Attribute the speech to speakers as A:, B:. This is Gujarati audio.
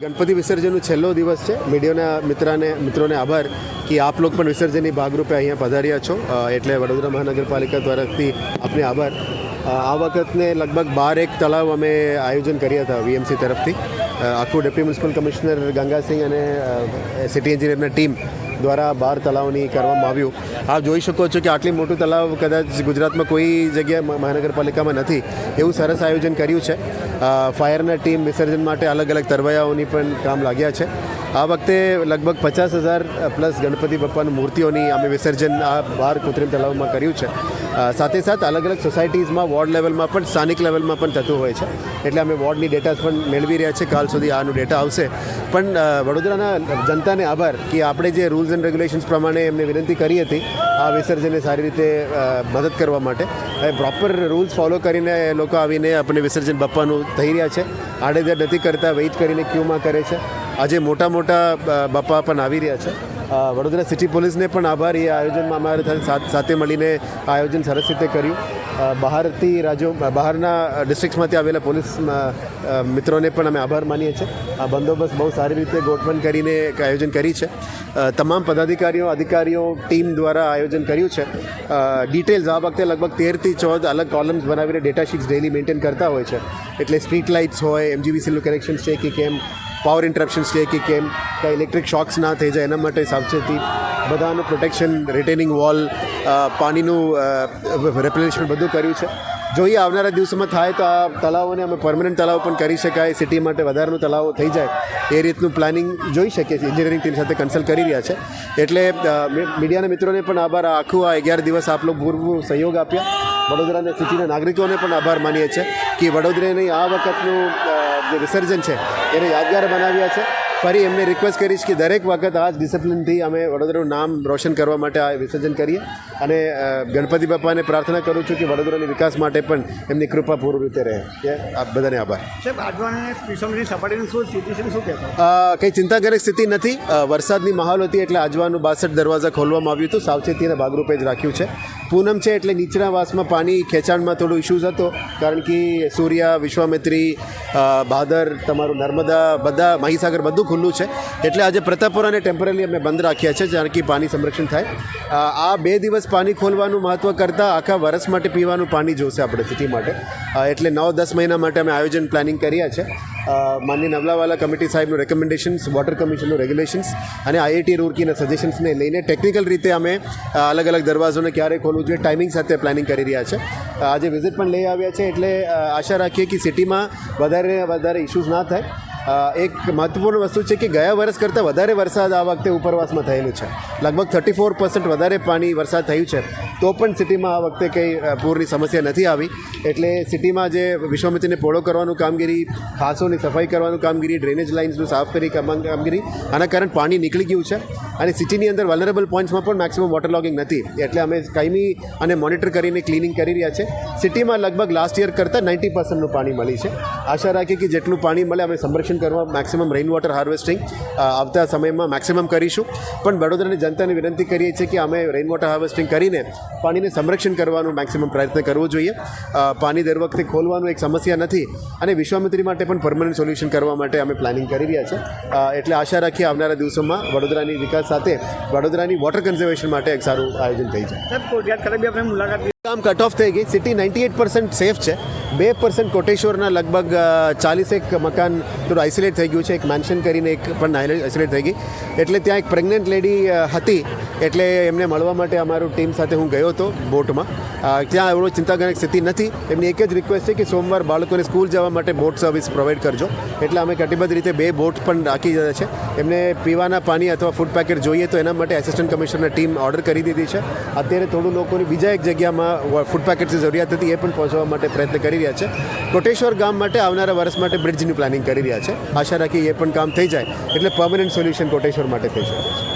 A: ગણપતિ વિસર્જનનો છેલ્લો દિવસ છે. મીડિયાના મિત્રને, મિત્રોને આભાર કે આપ લોકો પણ વિસર્જનની ભાગરૂપે અહીંયા પધાર્યા છો. એટલે વડોદરા મહાનગરપાલિકા તરફથી આપને આભાર. આ વખતને લગભગ બાર એક તળાવ અમે આયોજન કર્યા હતા વીએમસી તરફથી. આખું ડેપ્યુટી મ્યુનિસિપલ કમિશનર ગંગાસિંહ અને સિટી એન્જિનિયરના ટીમ દ્વારા બાર તળાવની કરવામાં આવ્યું. આપ જોઈ શકો છો કે આટલી મોટું તળાવ કદાચ ગુજરાતમાં કોઈ જગ્યાએ મહાનગરપાલિકામાં નથી. એવું સરસ આયોજન કર્યું છે. ફાયરના ટીમ વિસર્જન માટે અલગ અલગ તરવૈયાઓની પણ કામ લાગ્યા છે. આ વખતે લગભગ પચાસ હજાર પ્લસ ગણપતિ બાપ્પાની મૂર્તિઓની અમે વિસર્જન આ બાર કૃત્રિમ તળાવમાં કર્યું છે. સાથે સાથે અલગ અલગ સોસાયટીઝમાં વોર્ડ લેવલમાં પણ, સ્થાનિક લેવલમાં પણ થતું હોય છે. એટલે અમે વોર્ડની ડેટા પણ મેળવી રહ્યા છે કાલ સુધી આનું ડેટા આવશે. પણ વડોદરાના જનતાને આભાર કે આપણે જે રૂલ્સ એન્ડ રેગ્યુલેશન્સ પ્રમાણે એમને વિનંતી કરી હતી, આ વિસર્જનને સારી રીતે મદદ કરવા માટે. પ્રોપર રૂલ્સ ફોલો કરીને લોકો આવીને આપણે વિસર્જન બાપ્પાનું થઈ રહ્યા છે. આડેધડ નથી કરતા, વેઇટ કરીને ક્યુમાં કરે છે. આજે મોટા મોટા બપ્પા પણ આવી રહ્યા છે. વડોદરા સિટી પોલીસને પણ આભાર. એ આયોજનમાં અમારે સાથે- મળીને આયોજન સરસ રીતે કર્યું. બહારથી રાજ્યો બહારના ડિસ્ટ્રિક્ટ્સમાંથી આવેલા પોલીસ મિત્રોને પણ અમે આભાર માનીએ છીએ. આ બંદોબસ્ત બહુ સારી રીતે ગોઠવણ કરીને આયોજન કરી છે. તમામ પદાધિકારીઓ, અધિકારીઓ, ટીમ દ્વારા આયોજન કર્યું છે. ડિટેલ્સ આ વખતે લગભગ તેરથી ચૌદ અલગ કોલમ્સ બનાવીને ડેટા શીટ્સ ડેલી મેન્ટેન કરતા હોય છે. એટલે સ્ટ્રીટ લાઇટ્સ હોય એમજીવીસીનું કનેક્શન છે કે કેમ પાવર ઇન્ટરપ્શન્સ છે કે કેમ, કે ઇલેક્ટ્રિક શોક્સ ના થઈ જાય, એના માટે સાવચેતી. બધાનું પ્રોટેક્શન રિટેનિંગ વોલ પાણીનું રિપ્લેનિશમેન્ટ બધું કર્યું છે. જોઈએ આવનારા દિવસોમાં થાય તો આ તળાવોને અમે પરમનન્ટ તળાવ પણ કરી શકાય સિટી માટે વધારાનું તળાવ થઈ જાય, એ રીતનું પ્લાનિંગ જોઈ શકીએ છીએ. એન્જિનિયરિંગ ટીમ સાથે કન્સલ્ટ કરી રહ્યા છે. એટલે મીડિયાના મિત્રોને પણ આભાર. આખું આ અગિયાર દિવસ આપ લોકો પૂરવું સહયોગ આપ્યા. વડોદરાના સિટીના નાગરિકોને પણ આભાર માનીએ છીએ કે વડોદરાની આ વખતનું જે વિસર્જન છે, એને યાદગાર બનાવ્યા છે. ફરી એમને રિક્વેસ્ટ કરીશ કે દરેક વખત આ જ ડિસિપ્લિનથી અમે વડોદરાનું નામ રોશન કરવા માટે આ વિસર્જન કરીએ. અને ગણપતિ બાપાને પ્રાર્થના કરું છું કે વડોદરાની વિકાસ માટે પણ એમની કૃપા પૂર્ણ રીતે રહે. કે આપ બધાને આભાર. કંઈ ચિંતાજનક સ્થિતિ નથી. વરસાદની માહોલ હતી એટલે આજવાનું બાસઠ દરવાજા ખોલવામાં આવ્યું હતું. સાવચેતીના ભાગરૂપે જ રાખ્યું છે. પૂનમ છે એટલે નીચના વાસમાં પાણી ખેંચાણમાં થોડો ઇશ્યુઝ હતો. કારણ કે સૂર્યા વિશ્વામિત્રી ભાદર તમારું નર્મદા બધા મહીસાગર બધું ખુલ્લું છે. એટલે આજે પ્રતાપપુરાને ટેમ્પરરી અમે બંધ રાખ્યા છે કારણ કે પાણી સંરક્ષણ થાય. આ બે દિવસ પાણી ખોલવાનું મહત્ત્વ કરતાં આખા વર્ષ માટે પીવાનું પાણી જોશે આપણે સિટી માટે. એટલે નવ દસ મહિના માટે અમે આયોજન પ્લાનિંગ કર્યા છે. માન્ય નવલાવાલા કમિટી સાહેબનું રેકમેન્ડેશન્સ વોટર કમિશનનું રેગ્યુલેશન્સ અને આઈઆઈટી રૂરકીના સજેશન્સને લઈને ટેકનિકલ રીતે અમે અલગ અલગ દરવાજોને ક્યારે ખોલવું જોઈએ ટાઈમિંગ સાથે પ્લાનિંગ કરી રહ્યા છે. આજે વિઝિટ પણ લઈ આવ્યા છે, એટલે આશા રાખીએ કે સિટીમાં વધારે વધારે ઇશ્યુઝ ના થાય. એક મહત્વપૂર્ણ વસ્તુ છે કે ગયા વર્ષ કરતાં વધારે વરસાદ આ વખતે ઉપરવાસમાં થયેલું છે. લગભગ થર્ટી ફોર વધારે પાણી વરસાદ થયું છે. તો પણ સિટીમાં આ વખતે કંઈ પૂરની સમસ્યા નથી આવી. એટલે સિટીમાં જે વિશ્વામિત્રીને પોળો કરવાનું કામગીરી, ખાસોની સફાઈ કરવાનું કામગીરી, ડ્રેનેજ લાઇન્સનું સાફ કરી કામ- કામગીરી, આના કારણે પાણી નીકળી ગયું છે. અને સિટીની અંદર વલનરેબલ પોઈન્ટ્સમાં પણ મેક્સિમમ વોટર લોગિંગ નથી. એટલે અમે કાયમી અને મોનિટર કરીને ક્લિનિંગ કરી રહ્યા છે. સિટીમાં લગભગ લાસ્ટ યર કરતાં નાઇન્ટી પર્સન્ટનું પાણી મળી છે. આશા રાખીએ કે જેટલું પાણી મળે, અમે સંરક્ષણ કરવા મેક્સિમમ રેઇન વોટર હાર્વેસ્ટિંગ આવતા સમયમાં મેક્સિમમ કરીશું. પણ વડોદરાની જનતાને વિનંતી કરીએ છીએ કે અમે રેઇન વોટર હાર્વેસ્ટિંગ કરીને પાણીને સંરક્ષણ કરવાનું મેક્સિમમ પ્રયત્ન કરવો જોઈએ. પાણી દર વખતે ખોલવાનું એક સમસ્યા નથી અને વિશ્વામિત્રી માટે પણ પરમનન્ટ સોલ્યુશન કરવા માટે અમે પ્લાનિંગ કરી રહ્યા છે એટલે આશા રાખીએ આવનારા દિવસોમાં વડોદરાની વિકાસ સાથે વડોદરાની વોટર કન્ઝર્વેશન માટે એક સારું આયોજન થઈ જાય.
B: મુલાકાત
A: કામ કટ ઓફ થઈ ગઈ. City ninety eight percent safe છે. બે પર્સન્ટ કોટેશ્વરના લગભગ ચાલીસેક મકાન થોડું આઇસોલેટ થઈ ગયું છે. એક મેન્શન કરીને એક પણ આઇસોલેટ થઈ ગઈ. એટલે ત્યાં એક પ્રેગ્નન્ટ લેડી હતી. એટલે એમને મળવા માટે અમારું ટીમ સાથે હું ગયો હતો બોટમાં. ત્યાં એવડો ચિંતાજનક સ્થિતિ નથી. એમની એક જ રિક્વેસ્ટ છે કે સોમવાર બાળકોને સ્કૂલ જવા માટે બોટ સર્વિસ પ્રોવાઈડ કરજો. એટલે અમે કટિબદ્ધ રીતે બે બોટ પણ રાખી દીધા છે. એમને પીવાના પાણી અથવા ફૂડ પેકેટ જોઈએ તો એના માટે એસિસ્ટન્ટ કમિશનરના ટીમ ઓર્ડર કરી દીધી છે. અત્યારે થોડું લોકોની બીજા એક જગ્યામાં ફૂડ પેકેટ્સની જરૂરિયાત હતી એ પણ પહોંચવા માટે પ્રયત્ન કરી રહ્યા છે. કોટેશ્વર ગામ માટે આવનારા વર્ષ માટે બ્રિજની પ્લાનિંગ કરી રહ્યા છે. આશા રાખી એ પણ કામ થઈ જાય. એટલે પર્મનન્ટ સોલ્યુશન કોટેશ્વર માટે થઈ શકે છે.